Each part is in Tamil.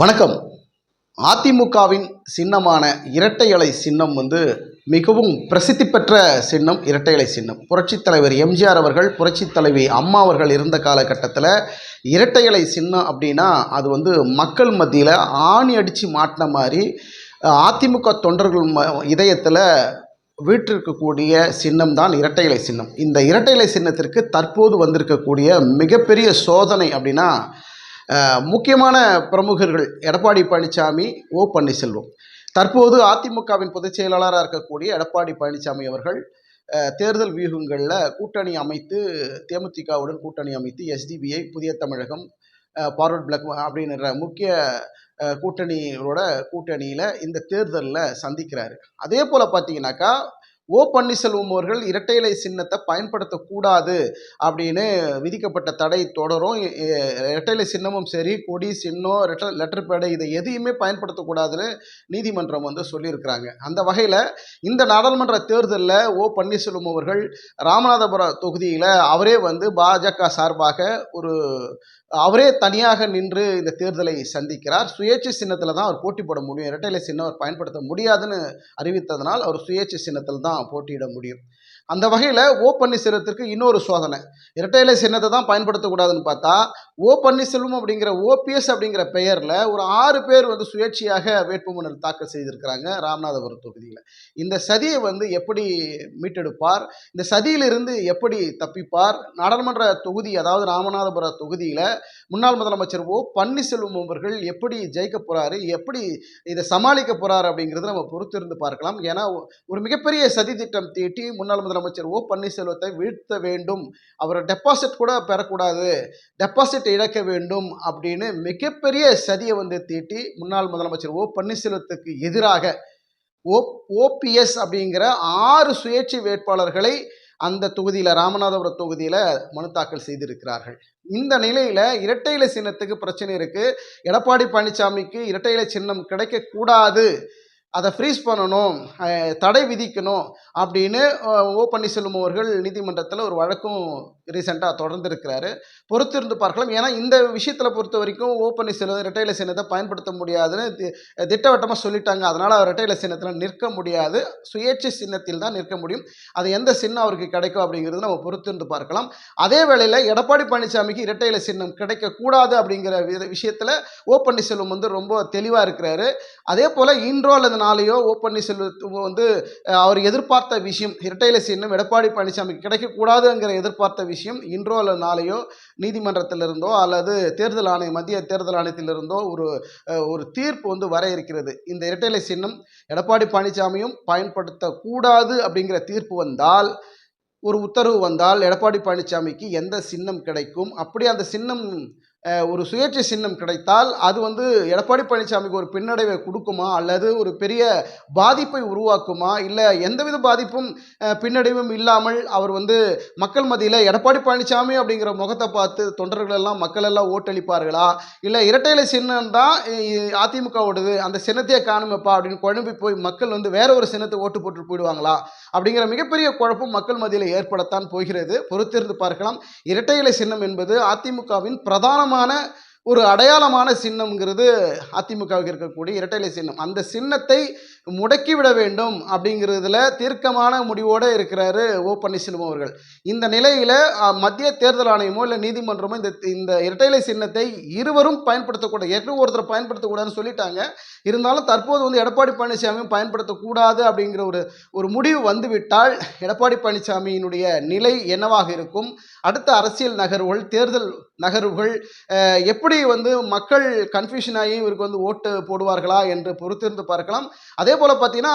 வணக்கம். அதிமுகவின் சின்னமான இரட்டை இலை சின்னம் வந்து மிகவும் பிரசித்தி பெற்ற சின்னம் இரட்டை இலை சின்னம். புரட்சித் தலைவர் எம்ஜிஆர் அவர்கள் புரட்சித் தலைவி அம்மா அவர்கள் இருந்த காலகட்டத்தில் இரட்டை இலை சின்னம் அப்படின்னா அது வந்து மக்கள் மத்தியில் ஆணி அடித்து மாட்டின மாதிரி அதிமுக தொண்டர்கள் ம இதயத்தில் வீற்றிருக்கக்கூடிய சின்னம் தான் இரட்டை இலை சின்னம். இந்த இரட்டை இலை சின்னத்திற்கு தற்போது வந்திருக்கக்கூடிய மிகப்பெரிய சோதனை அப்படின்னா முக்கியமான பிரமுகர்கள் எடப்பாடி பழனிசாமி ஓ பன்னீர்செல்வம். தற்போது அதிமுகவின் பொதுச் செயலாளராக இருக்கக்கூடிய எடப்பாடி பழனிசாமி அவர்கள் தேர்தல் வியூகங்களில் கூட்டணி அமைத்து தேமுதிகவுடன் கூட்டணி அமைத்து எஸ்டிபிஐ புதிய தமிழகம் ஃபார்வர்ட் பிளாக் அப்படின்ற முக்கிய கூட்டணிகளோட கூட்டணியோட கூட்டணியில் இந்த தேர்தலில் சந்திக்கிறாரு. அதே போல் பார்த்தீங்கன்னாக்கா ஓ பன்னீர்செல்வம் அவர்கள் இரட்டை இலை சின்னத்தை பயன்படுத்தக்கூடாது அப்படின்னு விதிக்கப்பட்ட தடை தொடரும். எ- இரட்டை இலை சின்னமும் சரி கொடி சின்னம் லெட்டர் லெட்டர் பேடை இதை எதையுமே பயன்படுத்தக்கூடாதுன்னு நீதிமன்றம் வந்து சொல்லியிருக்கிறாங்க. அந்த வகையில் இந்த நாடாளுமன்ற தேர்தலில் ஓ பன்னீர்செல்வம் அவர்கள் ராமநாதபுரம் தொகுதியில் அவரே வந்து பாஜக சார்பாக ஒரு அவரே தனியாக நின்று இந்த தேர்தலை சந்திக்கிறார். சுயேட்சை சின்னத்தில் தான் அவர் போட்டி போட முடியும். இரட்டை இலை சின்னம் அவர் பயன்படுத்த முடியாதுன்னு அறிவித்ததனால் அவர் சுயேட்சை சின்னத்தில் தான் போட்டியிட முடியும். அந்த வகையில் ஓ பன்னீர்செல்வத்திற்கு இன்னொரு சோதனை. இரட்டை இலை சின்னத்தை தான் பயன்படுத்தக்கூடாதுன்னு பார்த்தா ஓ பன்னீர்செல்வம் அப்படிங்கிற ஓபிஎஸ் அப்படிங்கிற பெயரில் ஒரு ஆறு பேர் வந்து சுயேட்சையாக வேட்புமனு தாக்கல் செய்திருக்கிறாங்க ராமநாதபுரம் தொகுதியில். இந்த சதியை வந்து எப்படி மீட்டெடுப்பார்? இந்த சதியிலிருந்து எப்படி தப்பிப்பார்? நாடாளுமன்ற தொகுதி அதாவது ராமநாதபுரம் தொகுதியில் முன்னாள் முதலமைச்சர் ஓ பன்னீர்செல்வம் அவர்கள் எப்படி ஜெயிக்க போறாரு எப்படி இதை சமாளிக்க போறாரு அப்படிங்கிறத நம்ம பொறுத்திருந்து பார்க்கலாம். ஏன்னா ஒரு மிகப்பெரிய சதி திட்டம் தீட்டி முன்னாள் முதலமைச்சர் ஓ பன்னீர்செல்வத்தை வீழ்த்த வேண்டும். அவர் டெபாசிட் கூட பெறக்கூடாது. டெபாசிட் இழக்க வேண்டும் அப்படின்னு மிகப்பெரிய சதியை வந்து தீட்டி முன்னாள் முதலமைச்சர் ஓ பன்னீர்செல்வத்துக்கு எதிராக ஓ ஓபிஎஸ் அப்படிங்கிற ஆறு சுயேட்சை வேட்பாளர்களை அந்த தொகுதியில் ராமநாதபுரம் தொகுதியில் மனு தாக்கல் செய்திருக்கிறார்கள். இந்த நிலையில் இரட்டை இலை சின்னத்துக்கு பிரச்சனை இருக்குது எடப்பாடி பழனிசாமிக்கு இரட்டை இலை சின்னம் கிடைக்கக்கூடாது. அதை ஃப்ரீஸ் பண்ணணும் தடை விதிக்கணும் அப்படின்னு ஓ பன்னீர்செல்வம் அவர்கள் நீதிமன்றத்தில் ஒரு வழக்கும் ரீசெண்டாக தொடர்ந்து இருக்கிறாரு பொறுத்திருந்து பார்க்கலாம். ஏன்னா இந்த விஷயத்தில் பொறுத்த வரைக்கும் ஓ பன்னீர்செல்வம் இரட்டை சின்னத்தை பயன்படுத்த முடியாதுன்னு தி- திட்டவட்டமாக சொல்லிட்டாங்க. அதனால் அவர் இரட்டை சின்னத்தில் நிற்க முடியாது. சுயேட்சை சின்னத்தில் தான் நிற்க முடியும். அது எந்த சின்னம் அவருக்கு கிடைக்கும் அப்படிங்கிறது நம்ம பொறுத்திருந்து பார்க்கலாம். அதே வேளையில் எடப்பாடி பழனிசாமிக்கு இரட்டையில சின்னம் கிடைக்கக்கூடாது அப்படிங்கிற விஷயத்தில் ஓ பன்னீர்செல்வம் வந்து ரொம்ப தெளிவாக இருக்கிறாரு. அதே போல் இன்றோ அல்லது நாளையோ ஓ பன்னீர்செல்வம் வந்து அவர் எதிர்பார்த்த விஷயம் இரட்டையில சின்னம் எடப்பாடி பழனிசாமிக்கு கிடைக்கக்கூடாதுங்கிற எதிர்பார்த்த விஷயம் இன்றோ அல்லது நாளையோ நீதிமன்றத்திலிருந்தோ அல்லது தேர்தல் ஆணையம் மத்திய தேர்தல் ஆணையத்திலிருந்தோ ஒரு ஒரு தீர்ப்பு வந்து வர இருக்கிறது. இந்த இரட்டைலை சின்னம் எடப்பாடி பழனிசாமியும் பயன்படுத்தக்கூடாது அப்படிங்கிற தீர்ப்பு வந்தால் ஒரு உத்தரவு வந்தால் எடப்பாடி பழனிசாமிக்கு எந்த சின்னம் கிடைக்கும்? அப்படி அந்த சின்னம் ஒரு சுயேட்சை சின்னம் கிடைத்தால் அது வந்து எடப்பாடி பழனிசாமிக்கு ஒரு பின்னடைவை கொடுக்குமா? அல்லது ஒரு பெரிய பாதிப்பை உருவாக்குமா? இல்லை எந்தவித பாதிப்பும் பின்னடைவும் இல்லாமல் அவர் வந்து மக்கள் மத்தியில் எடப்பாடி பழனிசாமி அப்படிங்கிற முகத்தை பார்த்து தொண்டர்கள் எல்லாம் மக்கள் எல்லாம் ஓட்டளிப்பார்களா? இல்லை இரட்டை இலை சின்னம் தான் அதிமுகவோடது அந்த சின்னத்தையே காணுமப்பா அப்படின்னு குழம்பி போய் மக்கள் வந்து வேற ஒரு சின்னத்தை ஓட்டு போட்டு போயிடுவாங்களா? அப்படிங்கிற மிகப்பெரிய குழப்பம் மக்கள் மத்தியில் ஏற்படத்தான் போகிறது. பொறுத்திருந்து பார்க்கலாம். இரட்டை இலை சின்னம் என்பது அதிமுகவின் பிரதானமான விதமான ஒரு அடையாளமான சின்னம்ங்கிறது அதிமுகவுக்கு இருக்கக்கூடிய இரட்டைலை சின்னம். அந்த சின்னத்தை முடக்கிவிட வேண்டும் அப்படிங்கிறதுல தீர்க்கமான முடிவோடு இருக்கிறாரு ஓ பன்னீர்செல்வம் அவர்கள். இந்த நிலையில் மத்திய தேர்தல் ஆணையமோ இல்லை நீதிமன்றமோ இந்த இந்த இரட்டைலை சின்னத்தை இருவரும் பயன்படுத்தக்கூடாது ஏற்கனவே ஒருத்தர் பயன்படுத்தக்கூடாதுன்னு சொல்லிட்டாங்க. இருந்தாலும் தற்போது வந்து எடப்பாடி பழனிசாமியும் பயன்படுத்தக்கூடாது அப்படிங்கிற ஒரு ஒரு முடிவு வந்துவிட்டால் எடப்பாடி பழனிசாமியினுடைய நிலை என்னவாக இருக்கும்? அடுத்த அரசியல் நகர்வுகள் தேர்தல் நகர்வுகள் எப்படி எப்படி வந்து மக்கள் கன்ஃபியூஷன் ஆகி இவருக்கு வந்து ஓட்டு போடுவார்களா என்று பொறுத்திருந்து பார்க்கலாம். அதே போல் பார்த்தீங்கன்னா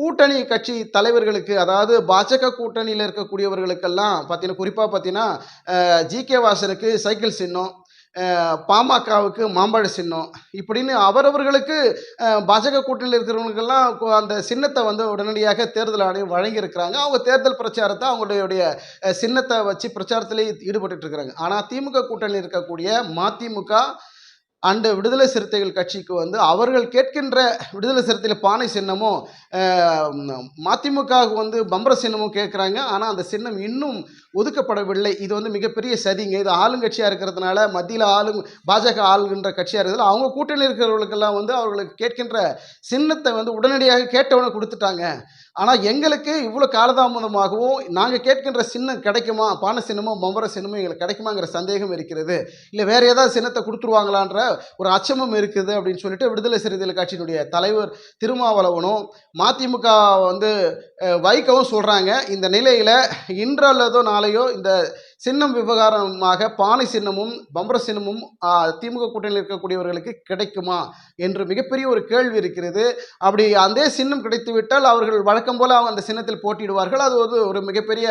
கூட்டணி கட்சி தலைவர்களுக்கு அதாவது பாஜக கூட்டணியில் இருக்கக்கூடியவர்களுக்கெல்லாம் பார்த்தீங்கன்னா குறிப்பாக பார்த்தீங்கன்னா ஜி கே வாசனுக்கு சைக்கிள் சின்னம் பாமகவுக்கு மாம்பழ சின்னம். இப்படின்னு அவரவர்களுக்கு பாஜக கூட்டணியில் இருக்கிறவங்களுக்கெல்லாம் அந்த சின்னத்தை வந்து உடனடியாக தேர்தல் ஆணையம் வழங்கியிருக்கிறாங்க. அவங்க தேர்தல் பிரச்சாரத்தை அவங்களுடைய சின்னத்தை வச்சு பிரச்சாரத்திலே ஈடுபட்டு இருக்கிறாங்க. ஆனால் திமுக கூட்டணியில் இருக்கக்கூடிய மதிமுக அண்டு விடுதலை சிறுத்தைகள் கட்சிக்கு வந்து அவர்கள் கேட்கின்ற விடுதலை சிறுத்தைகள் பானை சின்னமும் மதிமுகவுக்கு வந்து பம்பர சின்னமும் கேட்குறாங்க. ஆனால் அந்த சின்னம் இன்னும் ஒதுக்கப்படவில்லை. இது வந்து மிகப்பெரிய சதிங்க. இது ஆளுங்கட்சியாக இருக்கிறதுனால மத்தியில் ஆளு பாஜக ஆளுகின்ற கட்சியாக இருக்கிறது அவங்க கூட்டணி இருக்கிறவர்களுக்கெல்லாம் வந்து அவர்களுக்கு கேட்கின்ற சின்னத்தை வந்து உடனடியாக கேட்டவனை கொடுத்துட்டாங்க. ஆனால் எங்களுக்கு இவ்வளோ காலதாமதமாகவும் நாங்கள் கேட்கின்ற சின்னம் கிடைக்குமா? பான சின்னமோ மம்பர சின்னமோ எங்களுக்கு கிடைக்குமாங்கிற சந்தேகம் இருக்கிறது. இல்லை வேறு ஏதாவது சின்னத்தை கொடுத்துருவாங்களான்ற ஒரு அச்சமும் இருக்குது அப்படின்னு சொல்லிட்டு விடுதலை சிறுத்தைகள் கட்சியினுடைய தலைவர் திருமாவளவனும் மதிமுக வந்து வைக்கவும் வைகவும் சொல்கிறாங்க இந்த நிலையில் இன்று அல்லதோ நாளையோ இந்த சின்னம் விவகாரமாக பானை சின்னமும் பம்பர சின்னமும் திமுக கூட்டணியில் இருக்கக்கூடியவர்களுக்கு கிடைக்குமா என்று மிகப்பெரிய ஒரு கேள்வி இருக்கிறது. அப்படி அந்த சின்னம் கிடைத்துவிட்டால் அவர்கள் வழக்கம் போல் அவங்க அந்த சின்னத்தில் போட்டியிடுவார்கள். அது ஒரு ஒரு மிகப்பெரிய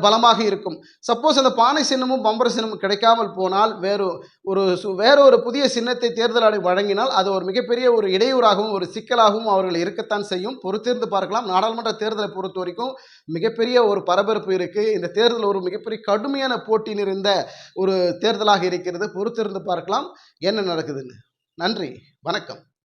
பலமாக இருக்கும். சப்போஸ் அந்த பானை சின்னமும் பம்பர சின்னமும் கிடைக்காமல் போனால் வேறு ஒரு சு- வேற ஒரு புதிய சின்னத்தை தேர்தல் ஆணையம் வழங்கினால் அது ஒரு மிகப்பெரிய ஒரு இடையூறாகவும் ஒரு சிக்கலாகவும் அவர்கள் இருக்கத்தான் செய்யும். பொறுத்திருந்து பார்க்கலாம். நாடாளுமன்ற தேர்தலை பொறுத்த வரைக்கும் மிகப்பெரிய ஒரு பரபரப்பு இருக்குது இந்த தேர்தல் ஒரு மிகப்பெரிய கடுமையான போட்டி நிறைந்த ஒரு தேர்தலாக இருக்கிறது பொறுத்திருந்து பார்க்கலாம். என்ன நடக்குதுன்னு. நன்றி. வணக்கம்.